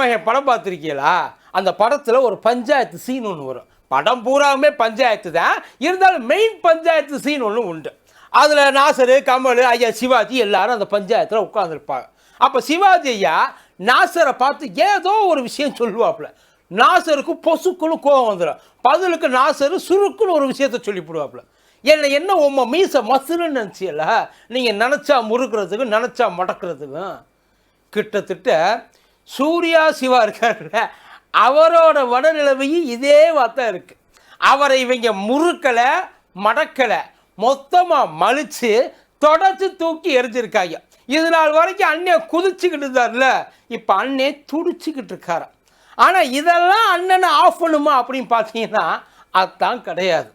மகன் படம் பார்த்துருக்கீங்களா? அந்த படத்தில் ஒரு பஞ்சாயத்து சீன் ஒன்று வரும். படம் பூராவுமே பஞ்சாயத்து தான். இருந்தாலும் மெயின் பஞ்சாயத்து சீன் ஒன்று உண்டு. அதில் நாசரு கமல் ஐயா சிவாஜி எல்லாரும் அந்த பஞ்சாயத்தில் உட்காந்துருப்பாங்க அப்போ சிவாஜி ஐயா நாசரை பார்த்து ஏதோ ஒரு விஷயம் சொல்லுவாப்புல. நாசருக்கு பொசுக்குன்னு கோவம் வந்துடும் பதிலுக்கு நாசரு சுருக்குன்னு ஒரு விஷயத்த சொல்லிவிடுவாப்புல. என்ன என்ன உம்ம மீச மசுன்னு நினச்சியல்ல? நீங்கள் நினச்சா முறுக்கிறதுக்கும் நினச்சா மடக்கிறதுக்கும் கிட்டத்தட்ட சூர்யா சிவா இருக்காருல்ல அவரோட வடநிலைமையும் இதே வார்த்தை இருக்குது அவரை இவங்க முறுக்கலை மடக்கலை மொத்தமாக மலிச்சு தொடச்சு தூக்கி எரிஞ்சிருக்காங்க இது நாள் வரைக்கும் அண்ணே குதிச்சுக்கிட்டு இருந்தார்ல இப்போ அண்ணே துடிச்சுக்கிட்டு இருக்காராம். ஆனால் இதெல்லாம் அண்ணனை ஆஃப் பண்ணுமா அப்படின்னு பார்த்தீங்கன்னா அதுதான் கிடையாது.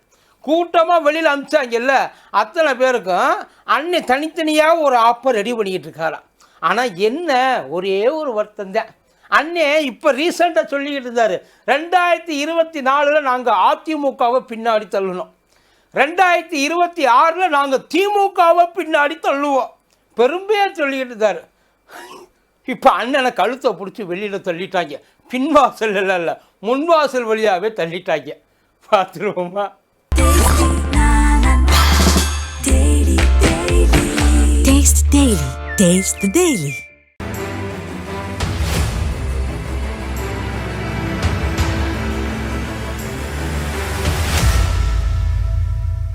கூட்டமாக வெளியில் அனுப்பிச்சாங்கல்ல அத்தனை பேருக்கும் அண்ணே தனித்தனியாக ஒரு ஆப்பை ரெடி பண்ணிக்கிட்டு இருக்காராம். ஆனால் என்ன? ஒரே ஒரு வருத்தம் தான் அண்ணே இப்போ ரீசெண்டாக சொல்லிக்கிட்டு இருந்தார். ரெண்டாயிரத்தி இருபத்தி நாலில் நாங்கள் அதிமுகவை பின்னாடி தள்ளணும் ரெண்டாயிரத்தி இருபத்தி ஆறில் நாங்கள் திமுகவை பின்னாடி தள்ளுவோம். பெருமையாக சொல்லிக்கிட்டு இருந்தார். இப்போ அண்ணனை கழுத்தை பிடிச்சி வெளியில் தள்ளிட்டாங்க. பின்வாசல் இல்லை இல்லை. முன்வாசல் வழியாகவே தள்ளிட்டாங்க. பார்த்துருவோமா? Daily. Taste Daily. The Daily.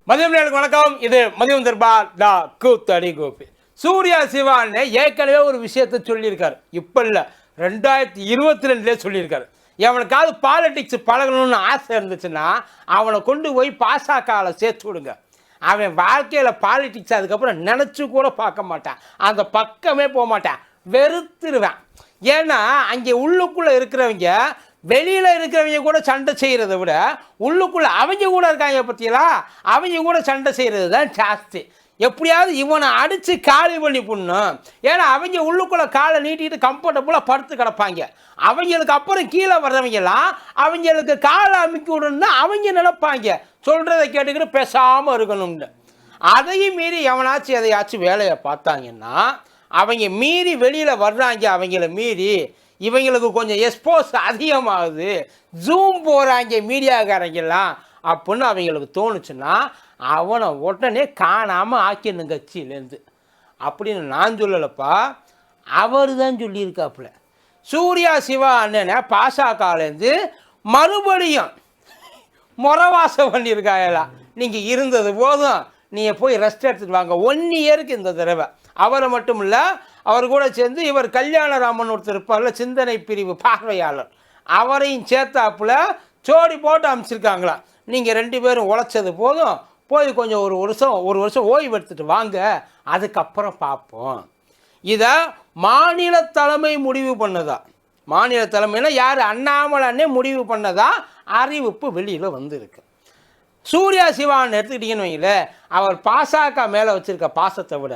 மதியம் நேருக்கு வணக்கம் இது மதியம் தர்பா டா கூத்தடி கோபி சூர்யா சிவான்னு ஏற்கனவே ஒரு விஷயத்தை சொல்லியிருக்காரு இப்போ இல்லை ரெண்டாயிரத்தி இருபத்தி ரெண்டுலேயே சொல்லியிருக்காரு எவனுக்காவது பாலிடிக்ஸ் பழகணும்னு ஆசை இருந்துச்சுன்னா அவனை கொண்டு போய் பாசாக்கால சேர்த்து விடுங்க அவன் வாழ்க்கையில் பாலிட்டிக்ஸ் அதுக்கப்புறம் நினச்சி கூட பார்க்க மாட்டான். அந்த பக்கமே போக மாட்டான். வெறுத்துருவேன். ஏன்னா அங்கே உள்ளுக்குள்ளே இருக்கிறவங்க வெளியில் இருக்கிறவங்க கூட சண்டை செய்கிறத விட உள்ளுக்குள்ளே அவங்க கூட இருக்காங்க பற்றியலா அவங்க கூட சண்டை செய்கிறது தான் ஜாஸ்தி. எப்படியாவது இவனை அடித்து காலி பண்ணி பண்ணும் ஏன்னா அவங்க உள்ளுக்குள்ளே காலை நீட்டிட்டு கம்ஃபர்டபுளாக படுத்து கிடப்பாங்க. அவங்களுக்கு அப்புறம் கீழே வர்றவங்கலாம் அவங்களுக்கு காலை அமைக்க விடணும்னு அவங்க நினைப்பாங்க. சொல்கிறத கேட்டுக்கிட்டு பேசாமல் இருக்கணும்னு. அதையும் மீறி எவனாச்சும் எதையாச்சும் வேலையை பார்த்தாங்கன்னா அவங்க மீறி வெளியில் வர்றாங்க அவங்கள மீறி இவங்களுக்கு கொஞ்சம் எக்ஸ்போஸ் அதிகமாகுது. ஜூம் போகிறாங்க மீடியாக்காரங்கெல்லாம் அப்படின்னு அவங்களுக்கு தோணுச்சுன்னா அவனை உடனே காணாமல் ஆக்கிடணும் கட்சியிலேருந்து. அப்படின்னு நான் சொல்லலப்பா. அவர் தான் சொல்லியிருக்காப்புல. சூர்யா சிவா அண்ணனை பாசகலேருந்து மறுபடியும் முறவாசம் பண்ணியிருக்காயலாம் நீங்கள் இருந்தது போதும். நீங்கள் போய் ரெஸ்ட் எடுத்துட்டு வாங்க. ஒன் இயருக்கு இந்த தடவை. அவரை மட்டும் இல்லை அவர் கூட சேர்ந்து இவர் கல்யாணராமன் ஒருத்தர் இருப்பார்ல சிந்தனை பிரிவு பார்வையாளர். அவரையும் சேர்த்தாப்புல ஜோடி போட்டு அமைச்சிருக்காங்களா. நீங்கள் ரெண்டு பேரும் உழைச்சது போதும். போய் கொஞ்சம் ஒரு வருஷம் ஒரு வருஷம் ஓய்வு எடுத்துகிட்டு வாங்க அதுக்கப்புறம் பார்ப்போம். இதை மாநில தலைமை முடிவு பண்ணதா. மாநில தலைமைன்னா யார்? அண்ணாமலன்னே முடிவு பண்ணதா? அறிவிப்பு வெளியில் வந்திருக்கு. சூர்யா சிவான் எடுத்துக்கிட்டீங்கன்னு வைங்களேன் அவர் பாசாக்கா மேலே வச்சுருக்க பாசத்தை விட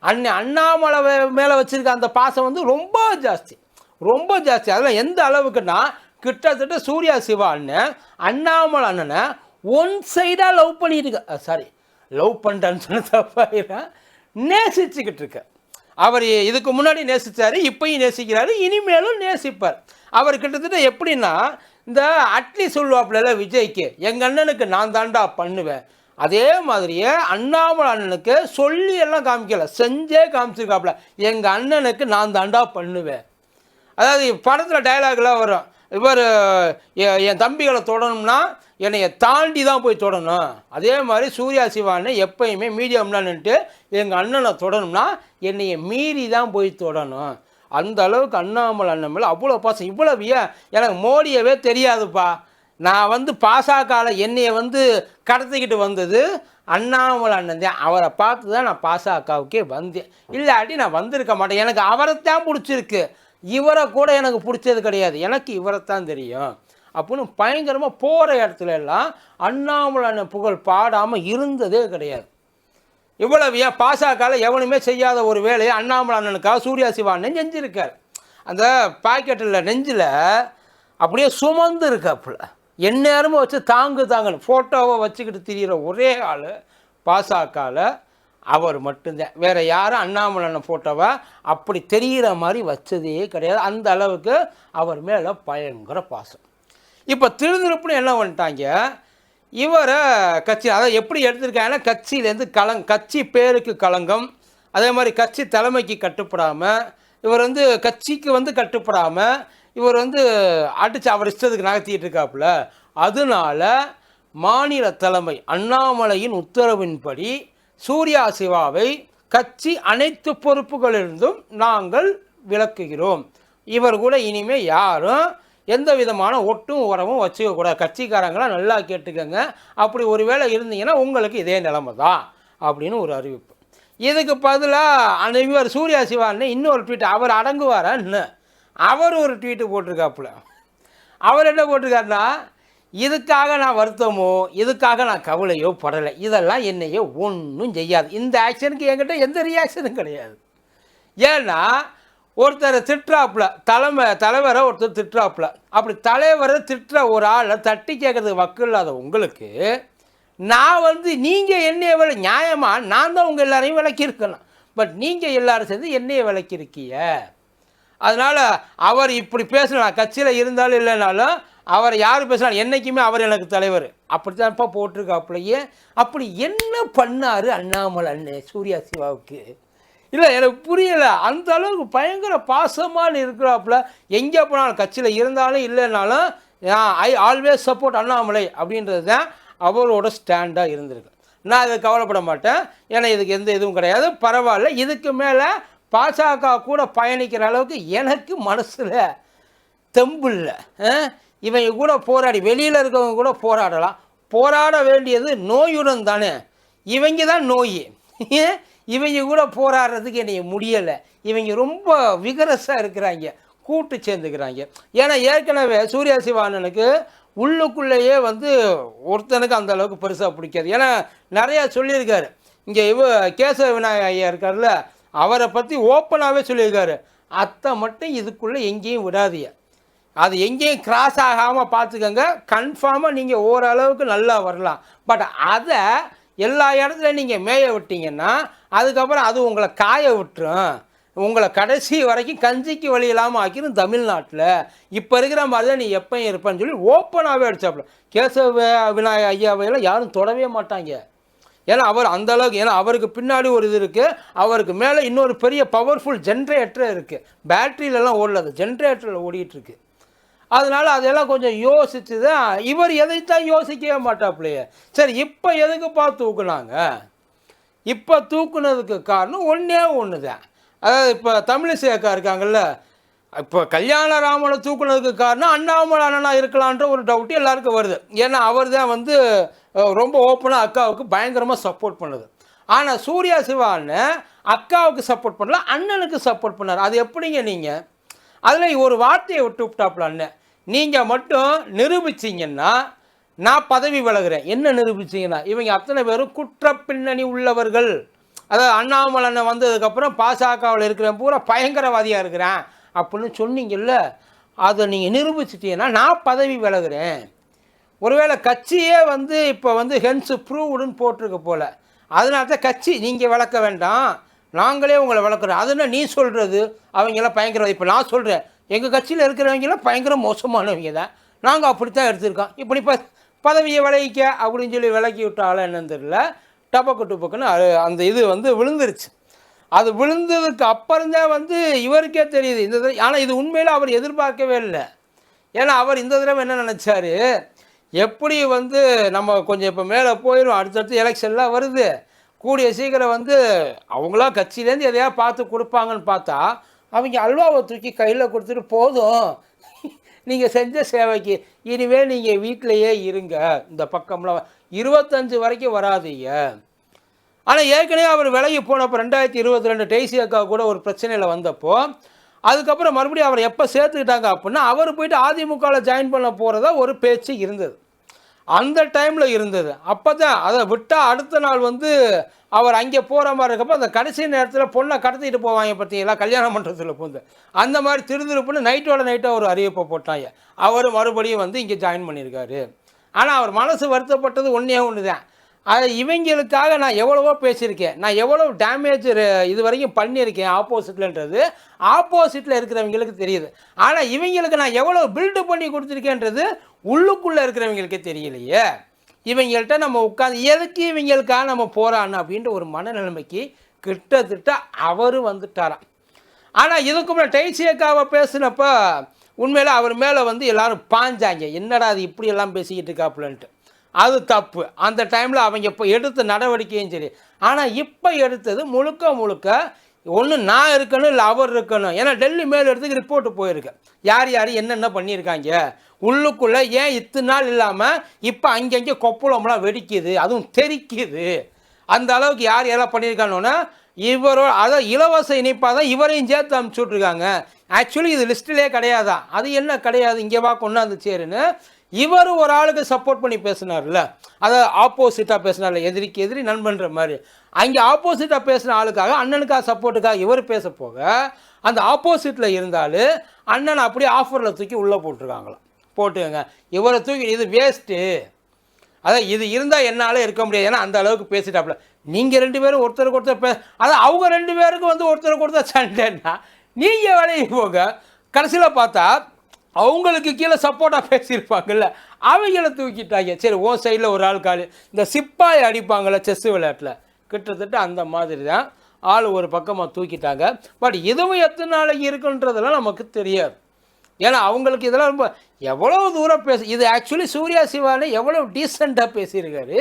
அன்னை அண்ணாமலை மேலே வச்சுருக்க அந்த பாசம் வந்து ரொம்ப ஜாஸ்தி. ரொம்ப ஜாஸ்தி. அதில் எந்த அளவுக்குன்னா கிட்டத்தட்ட சூர்யா சிவா அண்ணன் அண்ணாமலை அண்ணனை ஒன் சைடாக லவ் பண்ணிட்டு சாரி லவ் பண்ணிட்டேன்னு சொன்ன தப்பாயிரம் நேசிச்சுக்கிட்டு இருக்க. அவர் இதுக்கு முன்னாடி நேசித்தார் இப்பையும் நேசிக்கிறாரு இனிமேலும் நேசிப்பார். அவர் கிட்டத்தட்ட எப்படின்னா இந்த அட்லி சொல்லுவாப்புல விஜய்க்கு எங்கள் அண்ணனுக்கு நான் தாண்டா பண்ணுவேன். அதே மாதிரியே அண்ணாமலை அண்ணனுக்கு சொல்லி எல்லாம் காமிக்கல. செஞ்சே காமிச்சிருக்காப்புல எங்கள் அண்ணனுக்கு நான் தாண்டா பண்ணுவேன். அதாவது படத்தில் டைலாக்லாம் வரும். இவர் என் தம்பிகளை தொடணும்னா என்னைய தாண்டி தான் போய் தொடணும். அதே மாதிரி சூர்யா சிவான்னு எப்பயுமே மீடியா நின்ட்டு எங்கள் அண்ணனை தொடணும்னா என்னைய மீறி தான் போய் தொடணும். அந்த அளவுக்கு அண்ணாமலை அண்ணன் மேலே அவ்வளோ பாசம். இவ்வளவு ஏன்? எனக்கு மோடியவே தெரியாதுப்பா. நான் வந்து பாசாக்கால என்னைய வந்து கடத்திக்கிட்டு வந்தது அண்ணாமலை அண்ணன் தான். அவரை பார்த்து தான் நான் பாசாக்காவுக்கே வந்தேன். இல்லாட்டி நான் வந்திருக்க மாட்டேன். எனக்கு அவரைத்தான் பிடிச்சிருக்கு. இவரை கூட எனக்கு பிடிச்சது கிடையாது. எனக்கு இவரைத்தான் தெரியும். அப்படின்னு பயங்கரமாக போகிற இடத்துல எல்லாம் அண்ணாமலை அண்ணன் புகழ் பாடாமல் இருந்ததே கிடையாது. இவ்வளவு ஏன் பாசாக்கால எவனுமே செய்யாத ஒரு வேலையை அண்ணாமலை அண்ணனுக்காக சூர்யா சிவா செஞ்சுருக்கார். அந்த பாக்கெட்டில் நெஞ்சில் அப்படியே சுமந்து இருக்காப்புல. எந்நேரமும் வச்சு தாங்கு தாங்கன்னு ஃபோட்டோவை வச்சுக்கிட்டு திரியிற ஒரே ஆள் பாசாக்கால அவர் மட்டும்தான். வேறு யாரும் அண்ணாமலை ஃபோட்டோவை அப்படி தெரிகிற மாதிரி வச்சதே கிடையாது. அந்த அளவுக்கு அவர் மேலே பயங்கர பாசம். இப்போ திருந்திருப்புன்னு என்ன பண்ணிட்டாங்க? இவரை கட்சி அதை எப்படி எடுத்திருக்காங்கன்னா கட்சியிலேருந்து கலங் கட்சி பேருக்கு களங்கம் அதே மாதிரி கட்சி தலைமைக்கு கட்டுப்படாமல் இவர் வந்து கட்சிக்கு வந்து கட்டுப்படாமல் இவர் வந்து அடித்து அவர் இஷ்டத்துக்கு நகர்த்திட்டு இருக்காப்புல. அதனால மாநில தலைமை அண்ணாமலையின் உத்தரவின்படி சூர்யா சிவாவை கட்சி அனைத்து பொறுப்புகளிலிருந்தும் நாங்கள் விளக்குகிறோம். இவர் கூட இனிமேல் யாரும் எந்த விதமான ஒட்டும் உறவும் வச்சுக்கக்கூடாது. கட்சிக்காரங்களாம் நல்லா கேட்டுக்கோங்க. அப்படி ஒரு வேளை இருந்தீங்கன்னா உங்களுக்கு இதே நிலைமை தான் அப்படின்னு ஒரு அறிவிப்பு. இதுக்கு பதிலாக இவர் சூர்யா சிவான்னு இன்னொரு ட்வீட் அவர் அடங்குவாரா இன்னும் அவர் ஒரு ட்வீட்டு போட்டிருக்காப்புல. அவர் என்ன போட்டிருக்காருன்னா இதுக்காக நான் வருத்தமோ இதுக்காக நான் கவலையோ படலை. இதெல்லாம் என்னையோ ஒன்றும் செய்யாது. இந்த ஆக்ஷனுக்கு என்கிட்ட எந்த ரியாக்ஷனும் கிடையாது. ஏன்னா ஒருத்தரை திட்டுறாப்புல தலைமை தலைவரை ஒருத்தர் திட்டுறாப்புல. அப்படி தலைவரை திட்டுற ஒரு ஆளை தட்டி கேட்கறதுக்கு வக்கு இல்லாத உங்களுக்கு நான் வந்து நீங்கள் என்னைய விலை நியாயமாக நான் தான் உங்கள் எல்லாரையும் விளக்கியிருக்கணும். பட் நீங்கள் எல்லோரும் சேர்ந்து என்னைய விளக்கியிருக்கீங்க. அதனால் அவர் இப்படி பேசலாம் கட்சியில் இருந்தாலும் இல்லைனாலும் அவர் யார் பேசினாலும் என்றைக்குமே அவர் எனக்கு தலைவர். அப்படித்தான்ப்பா போட்டிருக்காப்புலையே. அப்படி என்ன பண்ணார் அண்ணாமலை அண்ணே சூர்யா சிவாவுக்கு? இல்லை எனக்கு புரியலை. அந்த அளவுக்கு பயங்கர பாசமான இருக்கிறாப்புல. எங்கே போனாலும் கட்சியில் இருந்தாலும் இல்லைனாலும் ஐ ஆல்வேஸ் சப்போர்ட் அண்ணாமலை அப்படின்றது தான் அவரோட ஸ்டாண்டாக இருந்திருக்கு. நான் இதை கவலைப்பட மாட்டேன். ஏன்னா இதுக்கு எந்த இதுவும் கிடையாது. பரவாயில்ல. இதுக்கு மேலே பாஜக கூட பயணிக்கிற அளவுக்கு எனக்கு மனசில் தெம்பு இல்லை. இவங்க கூட போராடி வெளியில் இருக்கவங்க கூட போராடலாம். போராட வேண்டியது நோயுடன் தானே. இவங்க தான் நோய். இவங்க கூட போராடுறதுக்கு என்னைய முடியலை. இவங்க ரொம்ப விகரஸாக இருக்கிறாங்க. கூட்டு சேர்ந்துக்கிறாங்க. ஏன்னா ஏற்கனவே சூர்யா சிவானனுக்கு உள்ளுக்குள்ளேயே வந்து ஒருத்தனுக்கு அந்த அளவுக்கு பெருசாக பிடிக்காது. ஏன்னா நிறையா சொல்லியிருக்காரு. இங்கே இவ கேசவ விநாயக ஐயா இருக்கார்ல அவரை பற்றி ஓப்பனாகவே சொல்லியிருக்காரு. அத்தை மட்டும் இதுக்குள்ளே எங்கேயும் விடாதீங்க. அது எங்கேயும் கிராஸ் ஆகாமல் பார்த்துக்கோங்க. கன்ஃபார்மாக நீங்கள் ஓரளவுக்கு நல்லா வரலாம். பட் அதை எல்லா இடத்துலையும் நீங்கள் மேய விட்டீங்கன்னா அதுக்கப்புறம் அது உங்களை காய விட்டுரும். உங்களை கடைசி வரைக்கும் கஞ்சிக்கு வழி இல்லாமல் ஆக்கிடும் தமிழ்நாட்டில். இப்போ இருக்கிற மாதிரி தான் நீ எப்பயும் இருப்பேன்னு சொல்லி ஓப்பனாகவே அடிச்சாப்புல கேசவ விநாயக ஐயாவையெல்லாம் யாரும் தொடவே மாட்டாங்க. ஏன்னா அவர் அந்த அளவுக்கு ஏன்னா அவருக்கு பின்னாடி ஒரு இது இருக்குது அவருக்கு மேலே இன்னொரு பெரிய பவர்ஃபுல் ஜென்ரேட்டரே இருக்குது பேட்டரியிலலாம் ஓடல. ஜென்ரேட்டரில் ஓடிட்டுருக்கு அதனால் அதெல்லாம் கொஞ்சம் யோசித்து தான் இவர் எதைத்தான் யோசிக்கவே மாட்டாப்புலையே சரி இப்போ எதுக்குப்பா தூக்குனாங்க? இப்போ தூக்குனதுக்கு காரணம் ஒன்றே ஒன்று தான் அதாவது இப்போ தமிழிசை அக்கா இருக்காங்கல்ல இப்போ கல்யாண ராமனை தூக்குனதுக்கு காரணம் அண்ணாமலை அண்ணனா இருக்கலான்ற ஒரு டவுட் எல்லாருக்கும் வருது. ஏன்னா அவர் தான் வந்து ரொம்ப ஓப்பனாக அக்காவுக்கு பயங்கரமாக சப்போர்ட் பண்ணுது. ஆனால் சூர்யா சிவான்னு அக்காவுக்கு சப்போர்ட் பண்ணல அண்ணனுக்கு சப்போர்ட் பண்ணார். அது எப்படிங்க நீங்கள் அதில் ஒரு வார்த்தையை விட்டு விட்டாப்புல அண்ணன். நீங்கள் மட்டும் நிரூபிச்சிங்கன்னா நான் பதவி விலகுறேன். என்ன நிரூபிச்சிங்கன்னா இவங்க அத்தனை பேரும் குற்ற பின்னணி உள்ளவர்கள். அதாவது அண்ணாமலனை வந்ததுக்கப்புறம் பாசகவில் இருக்கிறேன் பூரா பயங்கரவாதியாக இருக்கிறேன் அப்படின்னு சொன்னீங்கல்ல அதை நீங்கள் நிரூபிச்சிட்டீங்கன்னா நான் பதவி விலகுறேன். ஒருவேளை கட்சியே வந்து இப்போ வந்து ஹென்ஸ் ப்ரூவ்டுன்னு போட்டிருக்க போல. அதனால தான் கட்சி நீங்கள் விளக்க வேண்டாம். நாங்களே உங்களை வளர்க்குறோம் அதுனா நீ சொல்கிறது அவங்கெல்லாம் பயங்கரவாதி. இப்போ நான் சொல்கிறேன் எங்கள் கட்சியில் இருக்கிறவங்கெல்லாம் பயங்கர மோசமானவங்க தான் நாங்கள் அப்படித்தான் எடுத்திருக்கோம். இப்படி ப பதவியை விளைவிக்க அப்படின்னு சொல்லி விலக்கி விட்டாலும் என்னன்னு தெரியல. டபக்கு டுபக்குன்னு அது- அந்த இது வந்து விழுந்துருச்சு. அது விழுந்ததுக்கு அப்புறம்தான் வந்து இவருக்கே தெரியுது. இந்த தடவை ஆனால் இது உண்மையில் அவர் எதிர்பார்க்கவே இல்லை. ஏன்னா அவர் இந்த தடவை என்ன நினச்சாரு? எப்படி வந்து நம்ம கொஞ்சம் இப்போ மேலே போயிடும் அடுத்தடுத்து எலெக்ஷன்லாம் வருது. கூடிய சீக்கிரம் வந்து அவங்களா கட்சியிலேருந்து எதையா பார்த்து கொடுப்பாங்கன்னு பார்த்தா அவங்க அல்வாவை தூக்கி கையில் கொடுத்துட்டு போதும். நீங்கள் செஞ்ச சேவைக்கு இனிமேல் நீங்கள் வீட்டிலையே இருங்க. இந்த பக்கம்லாம் இருபத்தஞ்சு வரைக்கும் வராதீங்க. ஆனால் ஏற்கனவே அவர் விலகி போனப்போ ரெண்டாயிரத்தி இருபத்தி ரெண்டு டெய்சி அக்கா கூட ஒரு பிரச்சனையில் வந்தப்போ அதுக்கப்புறம் மறுபடியும் அவரை எப்போ சேர்த்துக்கிட்டாங்க அப்படின்னா அவர் போயிட்டு அதிமுகவில் ஜாயின் பண்ண போகிறதா ஒரு பேச்சு இருந்தது. அந்த டைமில் இருந்தது. அப்போ தான் அதை விட்டால் அடுத்த நாள் வந்து அவர் அங்கே போகிற மாதிரி இருக்கப்போ அந்த கடைசி நேரத்தில் பொண்ணை கடத்திட்டு போவாங்க பார்த்தீங்களா? கல்யாண மண்டபத்தில் போந்து. அந்த மாதிரி திருதிருப்புன்னு நைட்டோட நைட்டாக ஒரு அறிவிப்பை போட்டாங்க. அவர் மறுபடியும் வந்து இங்கே ஜாயின் பண்ணியிருக்காரு. ஆனால் அவர் மனசு வருத்தப்பட்டது ஒன்றே ஒன்று தான் அது இவங்களுக்காக நான் எவ்வளவோ பேசியிருக்கேன். நான் எவ்வளோ டேமேஜ் இது வரைக்கும் பண்ணியிருக்கேன் ஆப்போசிட்லன்றது ஆப்போசிட்டில் இருக்கிறவங்களுக்கு தெரியுது. ஆனால் இவங்களுக்கு நான் எவ்வளோ பில்டு பண்ணி கொடுத்துருக்கேன்றது உள்ளுக்குள்ளே இருக்கிறவங்களுக்கே தெரியலையே. இவங்கள்ட்ட நம்ம உட்காந்து எதுக்கு இவங்களுக்காக நம்ம போகிறான்னு அப்படின்ற ஒரு மனநிலைமைக்கு கிட்டத்தட்ட அவர் வந்துட்டாராம். ஆனால் இதுக்கு முன்னாடி டைசியக்காவை பேசினப்போ உண்மையில் அவர் மேலே வந்து எல்லாரும் பாஞ்சாங்க. என்னடா அது இப்படி எல்லாம் பேசிக்கிட்டு இருக்காப்புலன்ட்டு. அது தப்பு. அந்த டைமில் அவங்க இப்போ எடுத்த நடவடிக்கையும் சரி. ஆனால் இப்போ எடுத்தது முழுக்க முழுக்க ஒன்று நான் இருக்கணும் இல்லை அவர் இருக்கணும். ஏன்னா டெல்லி மேல் இடத்துக்கு ரிப்போர்ட்டு போயிருக்கு. யார் யார் என்னென்ன பண்ணியிருக்காங்க? உள்ளுக்குள்ளே ஏன் இத்தனை நாள் இல்லாமல் இப்போ அங்கங்கே கொப்பளம்லாம் வெடிக்குது அதுவும் தெரிக்குது அந்த அளவுக்கு யார் யாரெல்லாம் பண்ணியிருக்காங்கன்னா இவரோ அதை இலவச இணைப்பாக தான் இவரையும் சேர்த்து அனுப்பிச்சி விட்ருக்காங்க ஆக்சுவலி இது லிஸ்ட்டிலே கிடையாதான் அது என்ன கிடையாது? இங்கே வா கொண்டாந்து சேருன்னு இவர் ஒரு ஆளுக்கு சப்போர்ட் பண்ணி பேசினார்ல. அதை ஆப்போசிட்டாக பேசினார்ல. எதிரிக்கு எதிரி நண்பன்ற மாதிரி. அங்கே ஆப்போசிட்டாக பேசின ஆளுக்காக அண்ணனுக்காக சப்போர்ட்டுக்காக இவர் பேச போக அந்த ஆப்போசிட்டில் இருந்தாலும் அண்ணன் அப்படியே ஆஃபரில் தூக்கி உள்ளே போட்டிருக்காங்களாம். போட்டுக்கங்க. இவரை தூக்கி இது வேஸ்ட்டு அதான் இது இருந்தால் என்னால் இருக்க முடியாது. ஏன்னா அந்த அளவுக்கு பேசிட்டாப்புல நீங்கள் ரெண்டு பேரும் ஒருத்தருக்கு ஒருத்தர் பே அதான் அவங்க ரெண்டு பேருக்கும் வந்து ஒருத்தருக்கு ஒருத்தர் சண்டைன்னா நீங்கள் வேலையை போக கடைசியில் பார்த்தா அவங்களுக்கு கீழே சப்போர்ட்டாக பேசியிருப்பாங்கல்ல. அவங்கள தூக்கிட்டாங்க. சரி ஓ சைடில் ஒரு ஆள் காலி. இந்த சிப்பாய் அடிப்பாங்கள்ல செஸ் விளையாட்டில். கிட்டத்தட்ட அந்த மாதிரி தான் ஆள் ஒரு பக்கமாக தூக்கிட்டாங்க. பட் இதுவும் எத்தனை நாளைக்கு இருக்குன்றதெல்லாம் நமக்கு தெரியாது. ஏன்னா அவங்களுக்கு இதெல்லாம் ரொம்ப எவ்வளோ தூரம் பேச இது ஆக்சுவலி சூர்யா சிவானு எவ்வளோ டீசெண்டாக பேசியிருக்காரு.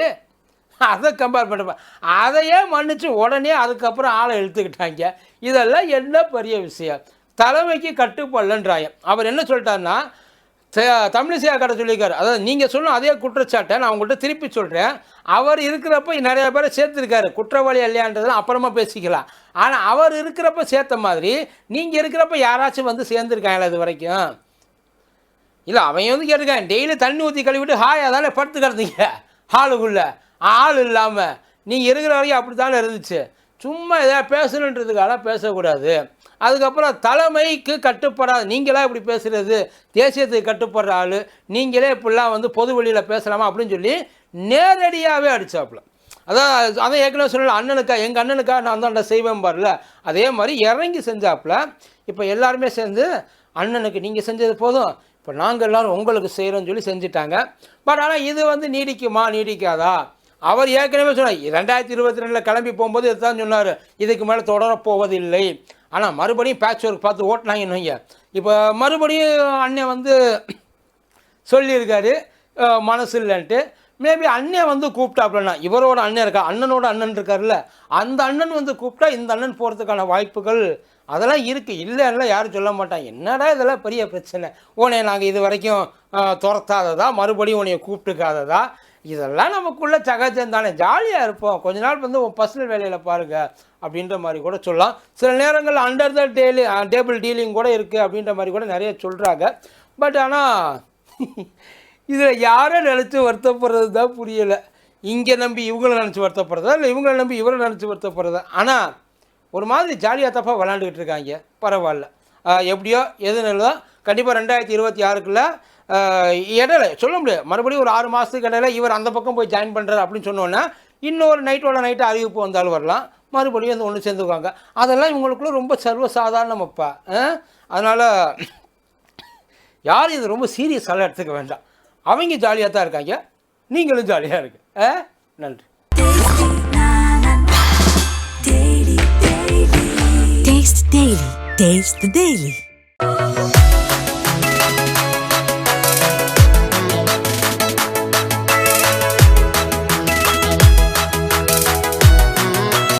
அதை கம்பேர் பண்ணுறப்ப அதையே மன்னிச்சு உடனே அதுக்கப்புறம் ஆளை இழுத்துக்கிட்டாங்க. இதெல்லாம் என்ன பெரிய விஷயம்? தலைமைக்கு கட்டுப்படலன்றாயம் அவர் என்ன சொல்லிட்டாருன்னா தமிழிசையா கடை சொல்லியிருக்காரு. அதாவது நீங்கள் சொன்ன அதே குற்றச்சாட்டை நான் உங்கள்கிட்ட திருப்பி சொல்கிறேன் அவர் இருக்கிறப்ப நிறைய பேரை சேர்த்துருக்காரு. குற்றவாளி இல்லையான்றதெல்லாம் அப்புறமா பேசிக்கலாம். ஆனால் அவர் இருக்கிறப்ப சேர்த்த மாதிரி நீங்கள் இருக்கிறப்ப யாராச்சும் வந்து சேர்ந்துருக்காங்களா இது வரைக்கும்? இல்லை அவன் வந்து கேட்டிருக்கான் டெய்லி தண்ணி ஊற்றி கழுவிட்டு ஹாயாக தானே படுத்து கிடந்தீங்க? ஹாலுக்குள்ளே ஆள் இல்லாமல் நீங்கள் இருக்கிற வரைக்கும் அப்படி தானே இருந்துச்சு. சும்மா எதாவது பேசணுன்றதுக்காக பேசக்கூடாது. அதுக்கப்புறம் தலைமைக்கு கட்டுப்படாது நீங்களாக இப்படி பேசுகிறது தேசியத்துக்கு கட்டுப்படுற ஆள் நீங்களே இப்படிலாம் வந்து பொது வெளியில் பேசலாமா அப்படின்னு சொல்லி நேரடியாகவே அடிச்சாப்புல. அதான் அதான் ஏற்கனவே சொல்லல அண்ணனுக்கா எங்கள் அண்ணனுக்கா நான் தான் செய்வேன் பாருல. அதே மாதிரி இறங்கி செஞ்சாப்புல இப்போ எல்லாருமே சேர்ந்து அண்ணனுக்கு நீங்கள் செஞ்சது போதும். இப்போ நாங்கள் எல்லோரும் உங்களுக்கு செய்கிறோன்னு சொல்லி செஞ்சுட்டாங்க. பட் ஆனால் இது வந்து நீடிக்குமா நீடிக்காதா? அவர் ஏற்கனவே சொன்னார் ரெண்டாயிரத்தி இருபத்தி ரெண்டில் கிளம்பி போகும்போது இதுதான் சொன்னார். இதுக்கு மேலே தொடரப்போவதில்லை. ஆனால் மறுபடியும் பேட்ச் ஒர்க் பார்த்து ஓட்டினாங்கன்னு இப்போ மறுபடியும் அண்ணன் வந்து சொல்லியிருக்காரு மனசு இல்லைன்ட்டு. மேபி அண்ணன் வந்து கூப்பிட்டாப்லண்ணா. இவரோட அண்ணன் இருக்கா? அண்ணனோட அண்ணன் இருக்கார்ல அந்த அண்ணன் வந்து கூப்பிட்டா இந்த அண்ணன் போகிறதுக்கான வாய்ப்புகள் அதெல்லாம் இருக்குது இல்லைன்னா யாரும் சொல்ல மாட்டாங்க. என்னடா இதெல்லாம் பெரிய பிரச்சனை. உன்னை நாங்கள் இது வரைக்கும் துரத்தாததா? மறுபடியும் உன்னைய கூப்பிட்டுக்காததா? இதெல்லாம் நமக்குள்ள சகஜம் தானே ஜாலியாக இருப்போம். கொஞ்ச நாள் வந்து உன் பர்சனல் வேலையில் பாருங்கள் அப்படின்ற மாதிரி கூட சொல்லலாம். சில நேரங்கள் under the daily table dealing கூட இருக்குது அப்படின்ற மாதிரி கூட நிறைய சொல்கிறாங்க பட் ஆனால் இதில் யாரை நினச்சி வருத்தப்படுறது தான் புரியலை. இங்கே நம்பி இவங்கள நினச்சி வருத்தப்படுறதா? இல்லை இவங்கள நம்பி இவரை நினச்சி வருத்தப்படுறதா? ஆனால் ஒரு மாதிரி ஜாலியாக தப்பாக விளாண்டுக்கிட்டு இருக்காங்க. பரவாயில்ல. எப்படியோ எது நல்லதோ கண்டிப்பாக ரெண்டாயிரத்தி இருபத்தி ஆறுக்குள்ளே இடையில சொல்ல முடியாது. மறுபடியும் ஒரு ஆறு மாதத்துக்கு இடையில இவர் அந்த பக்கம் போய் ஜாயின் பண்ணுறாரு அப்படின்னு சொன்னோன்னா இன்னொரு நைட்டோட நைட்டு அறிவிப்பு வந்தாலும் வரலாம். மறுபடியும் வந்து ஒன்று சேர்ந்துக்குவாங்க அதெல்லாம் இவங்களுக்குள்ள ரொம்ப சர்வசாதாரணமப்பா. அதனால் யாரும் இது ரொம்ப சீரியஸாக எடுத்துக்க வேண்டாம். அவங்க ஜாலியாக தான் இருக்காங்க. நீங்களும் ஜாலியாக இருக்கு ஆ? நன்றி. Taste the Daily.